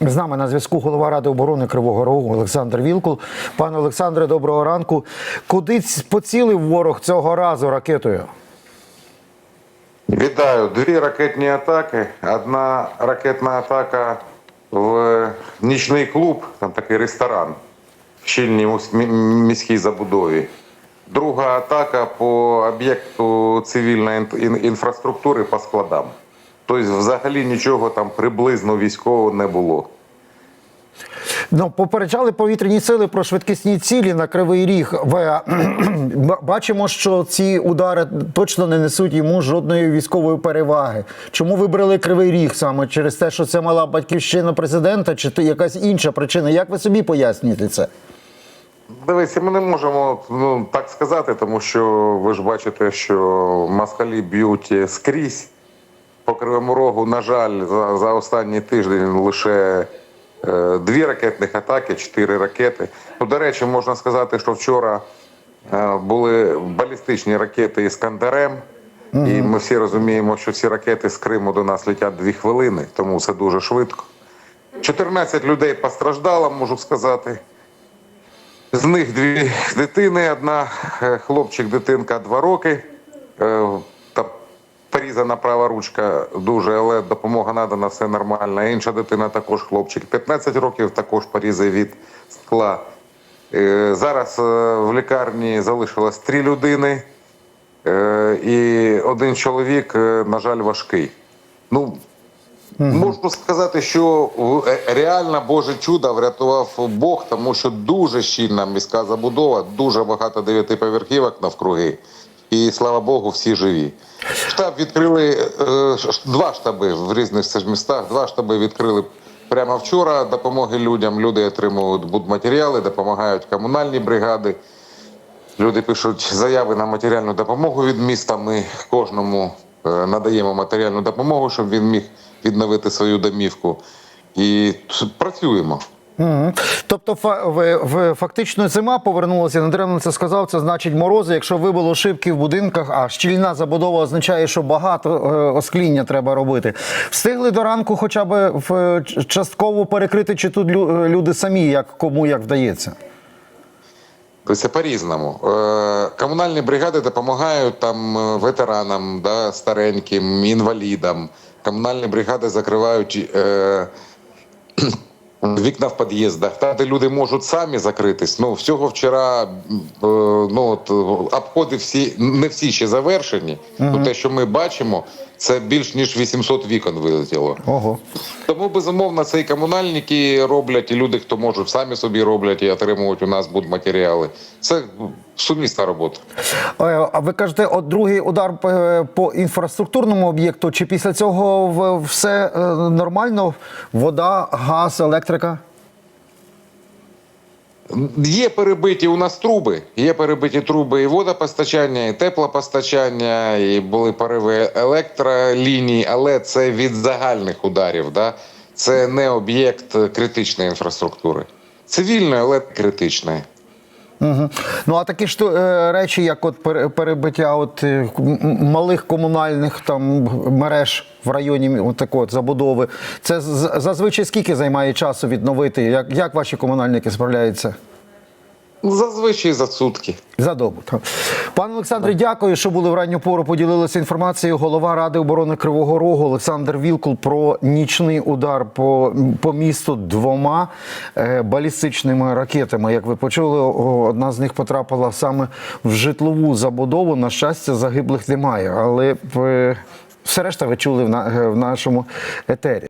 З нами на зв'язку голова Ради оборони Кривого Рогу Олександр Вілкул. Пане Олександре, доброго ранку. Куди поцілив ворог цього разу ракетою? Вітаю. Дві ракетні атаки. Одна ракетна атака в нічний клуб, там такий ресторан в щільній міській забудові. Друга атака по об'єкту цивільної ін- ін- інфраструктури по складам. Тобто, взагалі нічого там приблизно військового не було. Ну, попереджали повітряні сили про швидкісні цілі на кривий ріг. Ви, бачимо, що ці удари точно не несуть йому жодної військової переваги. Чому вибрали кривий ріг саме через те, що це мала батьківщина президента, чи то якась інша причина? Як ви собі пояснюєте це? Дивіться, ми не можемо ну, так сказати, тому що ви ж бачите, що москалі б'ють скрізь. По Кривому Рогу, на жаль, за, за останній тиждень лише е, дві ракетних атаки, чотири ракети. Ну, до речі, можна сказати, що вчора е, були балістичні ракети Іскандерем. І ми всі розуміємо, що ці ракети з Криму до нас летять дві хвилини, тому це дуже швидко. 14 людей постраждало, можу сказати. З них дві дитини, одна е, хлопчик, дитинка два роки. Порізана права ручка дуже, але допомога надана, все нормально. Інша дитина також хлопчик. 15 років також порізи від скла. Е, Зараз е, в лікарні залишилось три людини, е, і один чоловік, на жаль, важкий. Ну, Можу сказати, що реально Боже чудо врятував Бог, тому що дуже щільна міська забудова, дуже багато дев'ятиповерхівок навкруги. І слава Богу, всі живі. Штаб відкрили е, два штаби в різних містах. Два штаби відкрили прямо вчора. Допомоги людям. Люди отримують будматеріали, допомагають комунальні бригади. Люди пишуть заяви на матеріальну допомогу від міста. Ми кожному е, надаємо матеріальну допомогу, щоб він міг відновити свою домівку. І працюємо. Тобто, фактично зима повернулася, Недаремно це сказав, це значить морози. Якщо вибило шибки в будинках, а щільна забудова означає, що багато е, оскління треба робити. Встигли до ранку хоча б частково перекрити, чи тут люди самі, як кому як вдається? Тобто це по-різному. Е, Комунальні бригади допомагають там е, ветеранам, да, стареньким, інвалідам. Комунальні бригади закривають вікна в під'їздах, там, де люди можуть самі закритись. Ну, всього вчора е, ну, от, е, обходи всі, не всі ще завершені. Ну, те, що ми бачимо, це більш ніж 800 вікон вилетіло. Ого. Тому безумовно це і комунальники роблять, і люди, хто можуть, самі собі роблять і отримують у нас будматеріали. Це сумісна робота. Е, А ви кажете, от другий удар е, по інфраструктурному об'єкту, чи після цього все е, нормально? Вода, газ, електрика? Є перебиті у нас труби, є перебиті труби і водопостачання, і теплопостачання, і були пориви електроліній, але це від загальних ударів. Да? Це не об'єкт критичної інфраструктури. Цивільної, але критичної. Угу. Ну а такі ж е, речі, як от пере- перебиття от, е, малих комунальних там мереж в районі от такої от забудови, це зазвичай скільки займає часу відновити? Як, як ваші комунальники справляються? Зазвичай за сутки. За добу. так. Пане Олександре, дякую, що були в ранню пору. Поділилися інформацією. Голова Ради оборони Кривого Рогу Олександр Вілкул про нічний удар по, по місту двома е, балістичними ракетами. Як ви почули, одна з них потрапила саме в житлову забудову. На щастя, загиблих немає. Але е, все решта ви чули в, на, в нашому етері.